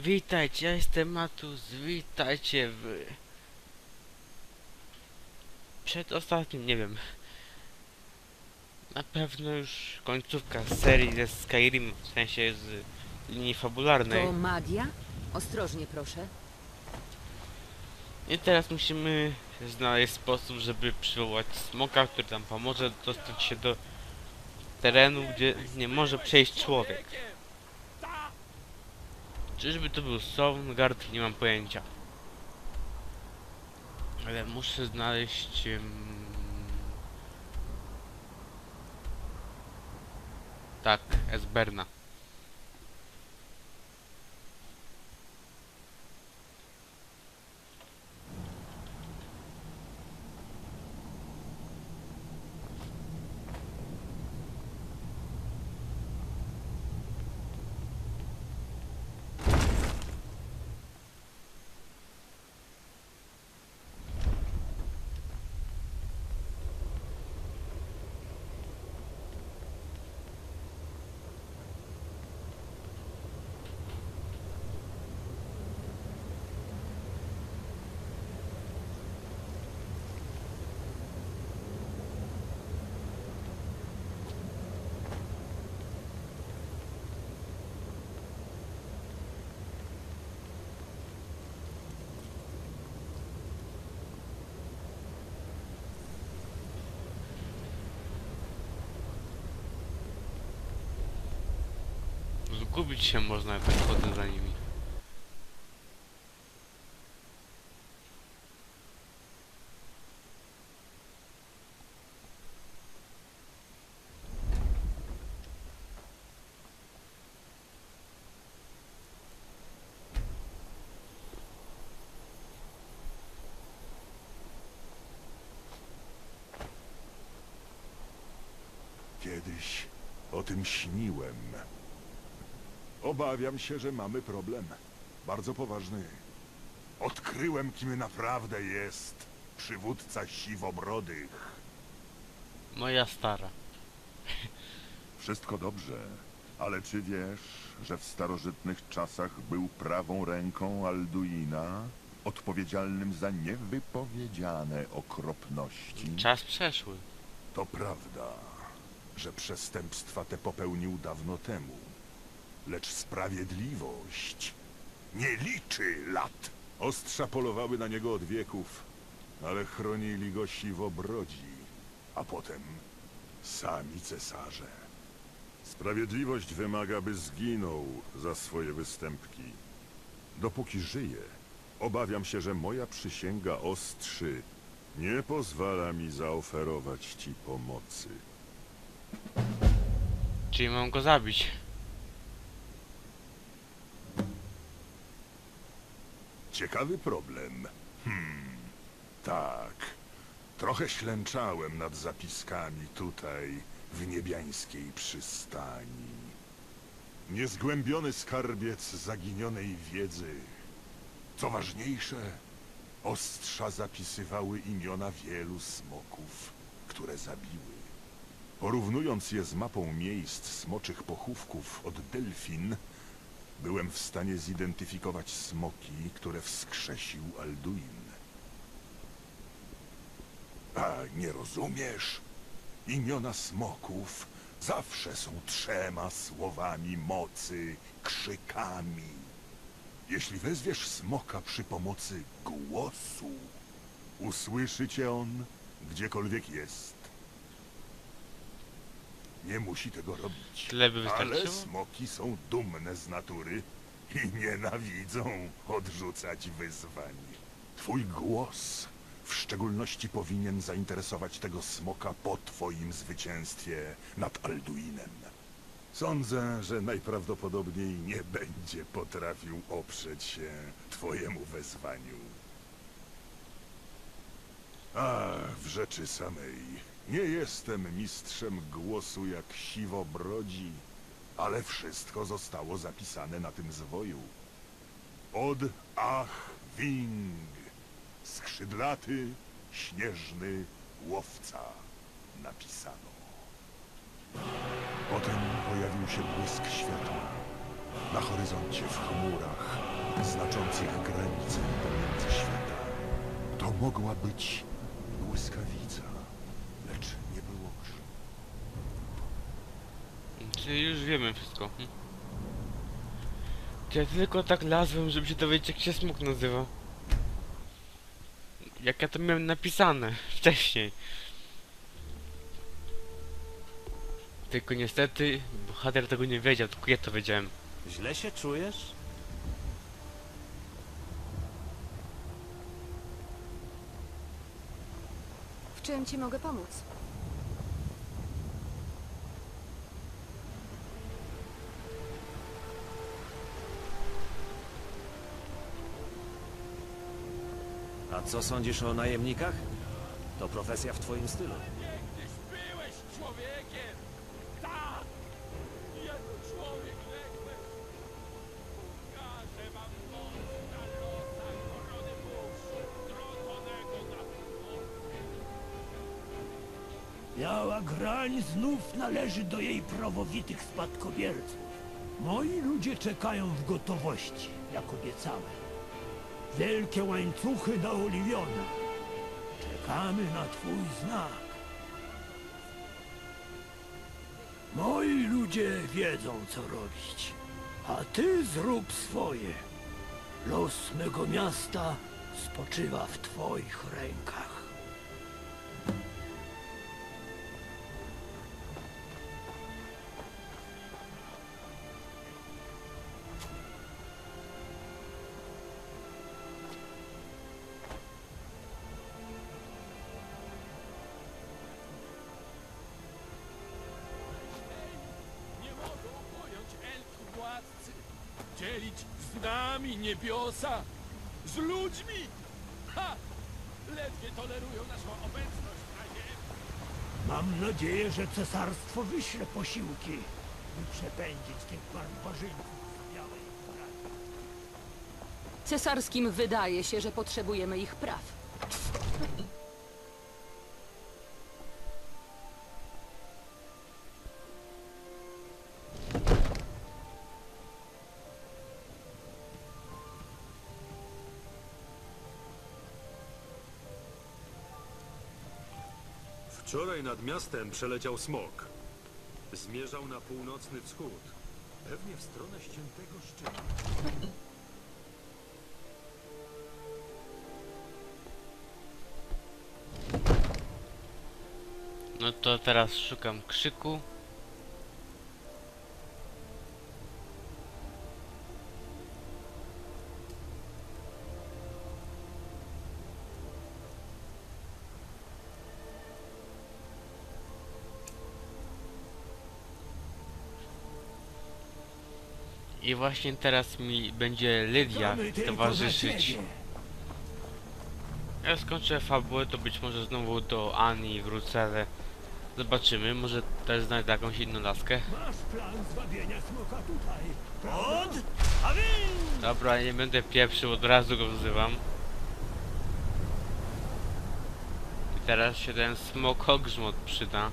Witajcie, ja jestem Matus, witajcie w... Przedostatnim, nie wiem. Na pewno już końcówka serii ze Skyrim, w sensie z linii fabularnej. To magia? Ostrożnie proszę. I teraz musimy znaleźć sposób, żeby przywołać smoka, który nam pomoże dostać się do terenu, gdzie nie może przejść człowiek. Czyżby to był Sovngarde? Nie mam pojęcia. Ale muszę znaleźć... em, Tak, Esberna. Zgubić się można, jak tak chodzę za nimi. Kiedyś o tym śniłem. Obawiam się, że mamy problem. Bardzo poważny. Odkryłem, kim naprawdę jest przywódca siwobrodych. Moja stara. Wszystko dobrze, ale czy wiesz, że w starożytnych czasach był prawą ręką Alduina, odpowiedzialnym za niewypowiedziane okropności? Czas przeszły. To prawda, że przestępstwa te popełnił dawno temu. Lecz sprawiedliwość nie liczy lat. Ostrza polowały na niego od wieków, ale chronili go siwobrodzi, a potem sami cesarze. Sprawiedliwość wymaga, by zginął za swoje występki. Dopóki żyję, obawiam się, że moja przysięga ostrzy nie pozwala mi zaoferować ci pomocy. Czyli mam go zabić. Ciekawy problem. Hmm, tak. Trochę ślęczałem nad zapiskami tutaj, w niebiańskiej przystani. Niezgłębiony skarbiec zaginionej wiedzy. Co ważniejsze, ostrza zapisywały imiona wielu smoków, które zabiły. Porównując je z mapą miejsc smoczych pochówków od Delfin, byłem w stanie zidentyfikować smoki, które wskrzesił Alduin. A nie rozumiesz? Imiona smoków zawsze są trzema słowami mocy, krzykami. Jeśli wezwiesz smoka przy pomocy głosu, usłyszy cię on gdziekolwiek jest. Nie musi tego robić. Tyle by Ale smoki są dumne z natury i nienawidzą odrzucać wyzwań. Twój głos w szczególności powinien zainteresować tego smoka po twoim zwycięstwie nad Alduinem. Sądzę, że najprawdopodobniej nie będzie potrafił oprzeć się twojemu wezwaniu. A, w rzeczy samej, nie jestem mistrzem głosu jak siwobrodzi, ale wszystko zostało zapisane na tym zwoju. Od Ach Wing, skrzydlaty, śnieżny łowca, napisano. Potem pojawił się błysk światła. Na horyzoncie w chmurach, znaczących granice pomiędzy świata. To mogła być błyskawica, lecz nie było krzyku. Już wiemy wszystko. Hm. Ja tylko tak lazłem, żeby się dowiedzieć jak się smok nazywa. Jak ja to miałem napisane wcześniej. Tylko niestety bohater tego nie wiedział, tylko ja to wiedziałem. Źle się czujesz? W czym ci mogę pomóc? Co sądzisz o najemnikach? To profesja w twoim stylu. Kiedyś byłeś człowiekiem! Tak! Jako człowiek ległeś! Pokażę wam moc na losach korony mórz, trąconego na. Biała grań znów należy do jej prawowitych spadkobierców. Moi ludzie czekają w gotowości, jak obiecałem. Wielkie łańcuchy naoliwione. Czekamy na twój znak. Moi ludzie wiedzą, co robić. A ty zrób swoje. Los mego miasta spoczywa w twoich rękach. Z nami niebiosa, z ludźmi! Ha! Ledwie tolerują naszą obecność na ziemi. Mam nadzieję, że cesarstwo wyśle posiłki, by przepędzić tych barbarzyńców z białej kraju. Cesarskim wydaje się, że potrzebujemy ich praw. Wczoraj nad miastem przeleciał smok. Zmierzał na północny wschód. Pewnie w stronę ściętego szczytu. No to teraz szukam krzyku. I właśnie teraz mi będzie Lydia towarzyszyć. Jak skończę fabułę, to być może znowu do Ani wrócę, ale zobaczymy. Może też znajdę jakąś inną laskę. Masz plan zwabienia smoka tutaj. Od? Dobra, nie będę pieprzył, od razu go wzywam. I teraz się ten smokogrzmot przyda.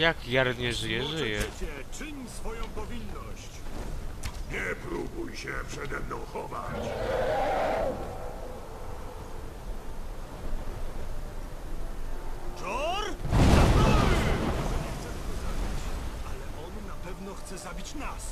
Jak Jar nie żyje, żyje. Czyń swoją powinność. nie próbuj się przede mną chować. Chce zabić nas.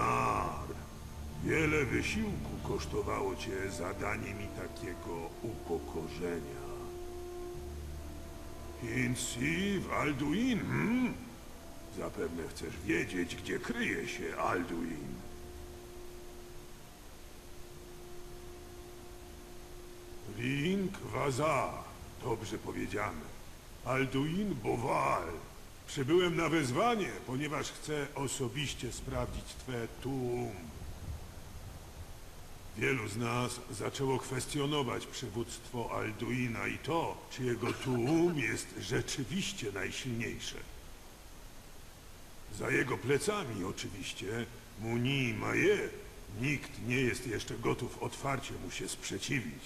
Zubonar. Wiele wysiłku kosztowało cię zadanie mi takiego upokorzenia. Insi w Alduin, hmm? Zapewne chcesz wiedzieć, gdzie kryje się Alduin. Ring Vaza, dobrze powiedziane. Alduin Boval. Przybyłem na wezwanie, ponieważ chcę osobiście sprawdzić twe tuum. Wielu z nas zaczęło kwestionować przywództwo Alduina i to, czy jego tuum jest rzeczywiście najsilniejsze. Za jego plecami oczywiście Muni Maje. Nikt nie jest jeszcze gotów otwarcie mu się sprzeciwić.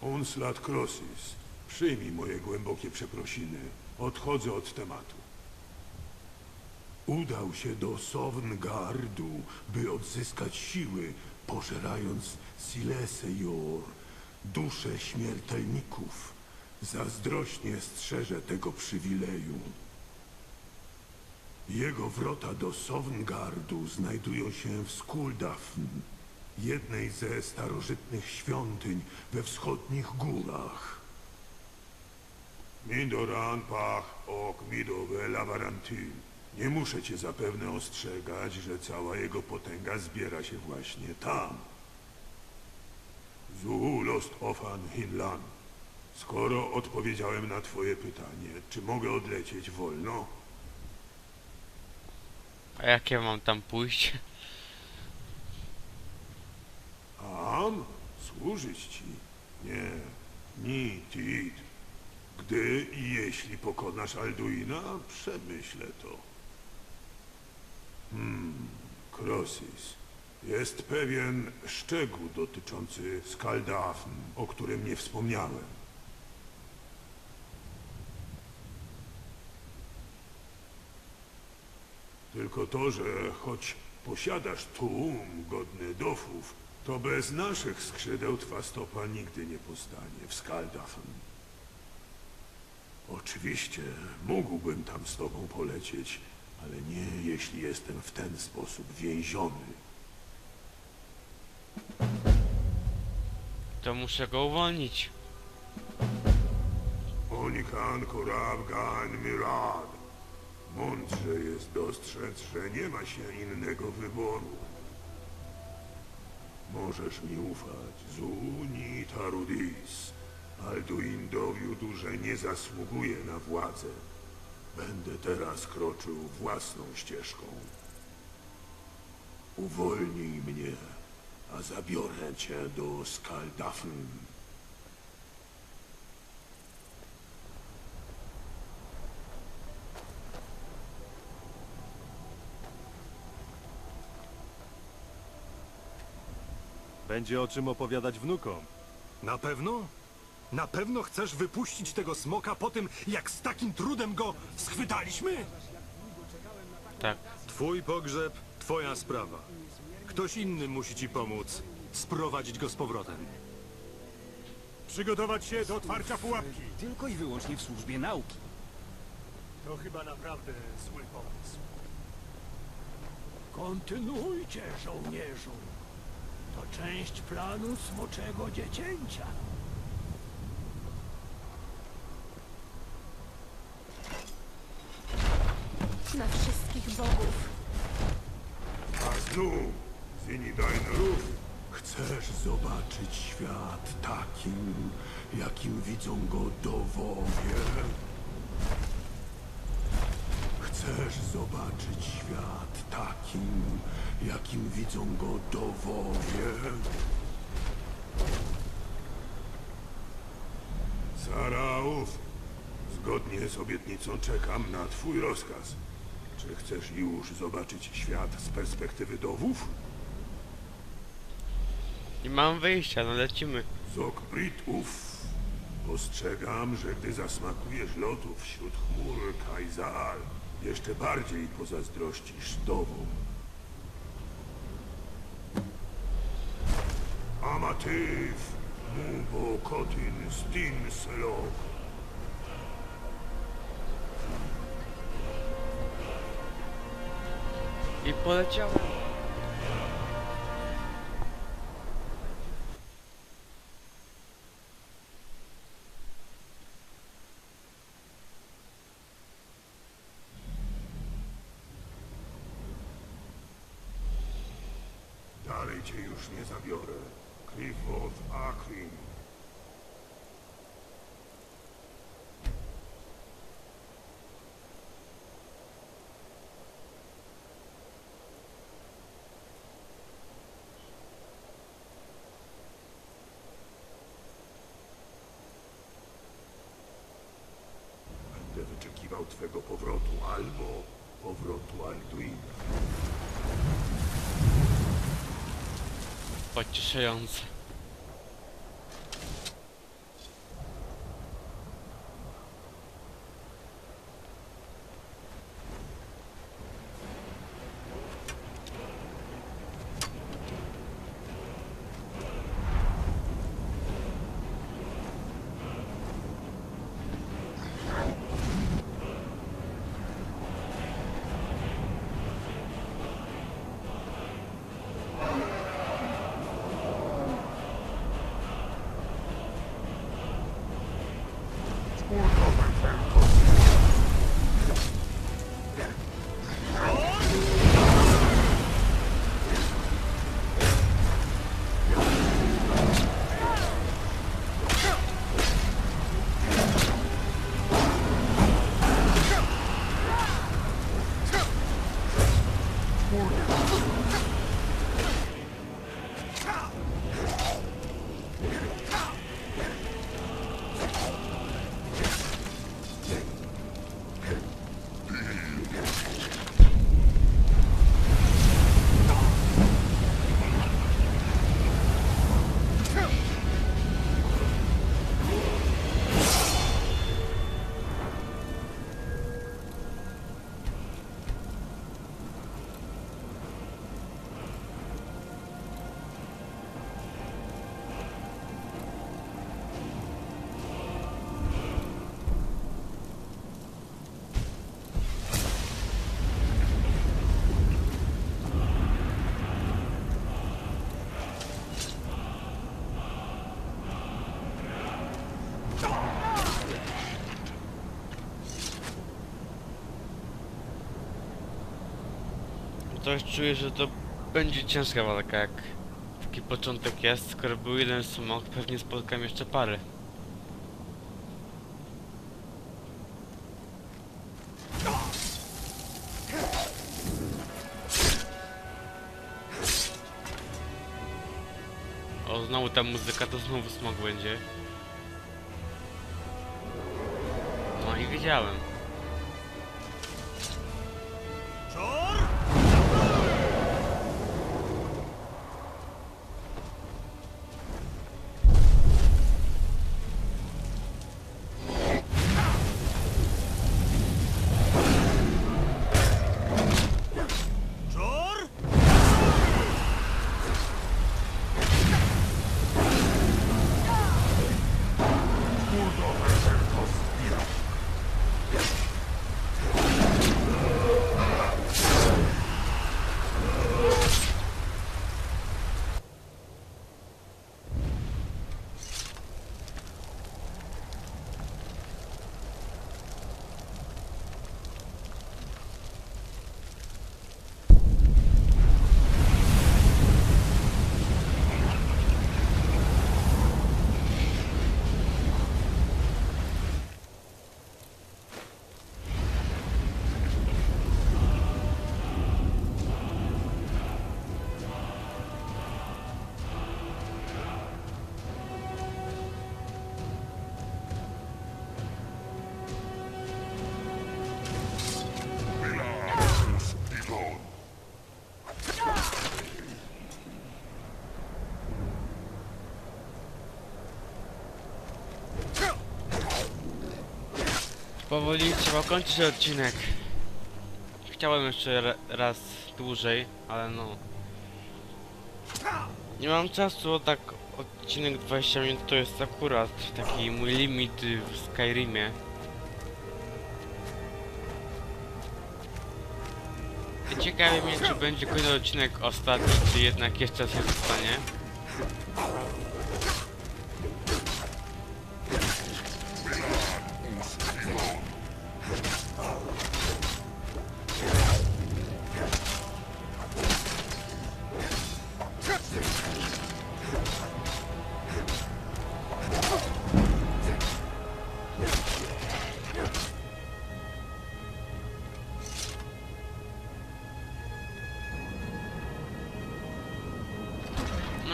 Unslat Crossis, przyjmij moje głębokie przeprosiny. Odchodzę od tematu. Udał się do Sovngardu, by odzyskać siły, pożerając Silesejor, dusze śmiertelników. Zazdrośnie strzeże tego przywileju. Jego wrota do Sovngardu znajdują się w Skuldafn, jednej ze starożytnych świątyń we wschodnich górach. Midoran pach ok midowe. Nie muszę cię zapewne ostrzegać, że cała jego potęga zbiera się właśnie tam. Zu lost ofan hinlan. Skoro odpowiedziałem na twoje pytanie, czy mogę odlecieć wolno? A jak ja mam tam pójść? Am? Służyć ci? Nie. Ni, tit. Gdy i jeśli pokonasz Alduina, przemyślę to. Hmm, Krosis. Jest pewien szczegół dotyczący Skaldafn, o którym nie wspomniałem. Tylko to, że choć posiadasz tłum godny dofów, to bez naszych skrzydeł twa stopa nigdy nie postanie w Skaldafn. Oczywiście mógłbym tam z tobą polecieć, ale nie jeśli jestem w ten sposób więziony. To muszę go uwolnić. Onikan Korabgan Mirad. Mądrze jest dostrzec, że nie ma się innego wyboru. Możesz mi ufać, Zuni Tarudis. Alduin dowiódł, że nie zasługuje na władzę. Będę teraz kroczył własną ścieżką. Uwolnij mnie, a zabiorę cię do Skaldafn. Będzie o czym opowiadać wnukom. Na pewno? Na pewno chcesz wypuścić tego smoka po tym, jak z takim trudem go schwytaliśmy? Tak. Twój pogrzeb, twoja sprawa. Ktoś inny musi ci pomóc sprowadzić go z powrotem. Przygotować się do otwarcia pułapki. Tylko i wyłącznie w służbie nauki. To chyba naprawdę zły pomysł. Kontynuujcie, żołnierzu. To część planu smoczego dziecięcia. Na wszystkich bogów. A znów, Zinidainerów, chcesz zobaczyć świat takim, jakim widzą go dowowie? Chcesz zobaczyć świat takim, jakim widzą go dowowie? Saraów, zgodnie z obietnicą czekam na twój rozkaz. Czy chcesz już zobaczyć świat z perspektywy dowów? Nie mam wyjścia, no lecimy. Zogbrit ów. Ostrzegam, że gdy zasmakujesz lotów wśród chmur Kajzal, jeszcze bardziej pozazdrościsz dowom. Amatyw, Mubo Kotin Stin I poleciałem. Dalej cię już nie zabiorę. Clifford Akrin. Pocieszające. Coś czuję, że to będzie ciężka walka, jak taki początek jest. Skoro był jeden smok, pewnie spotkam jeszcze parę. O, znowu ta muzyka, to znowu smok będzie. No i wiedziałem. Powoli trzeba kończyć odcinek. Chciałem jeszcze ra- raz dłużej, ale no. Nie mam czasu, tak odcinek 20 minut to jest akurat taki mój limit w Skyrimie. Ciekawi mnie, czy będzie kolejny odcinek ostatni, czy jednak jeszcze się zostanie.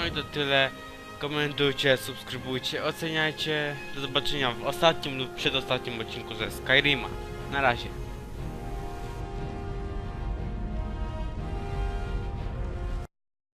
I to tyle. Komentujcie, subskrybujcie, oceniajcie. Do zobaczenia w ostatnim lub przedostatnim odcinku ze Skyrima. Na razie.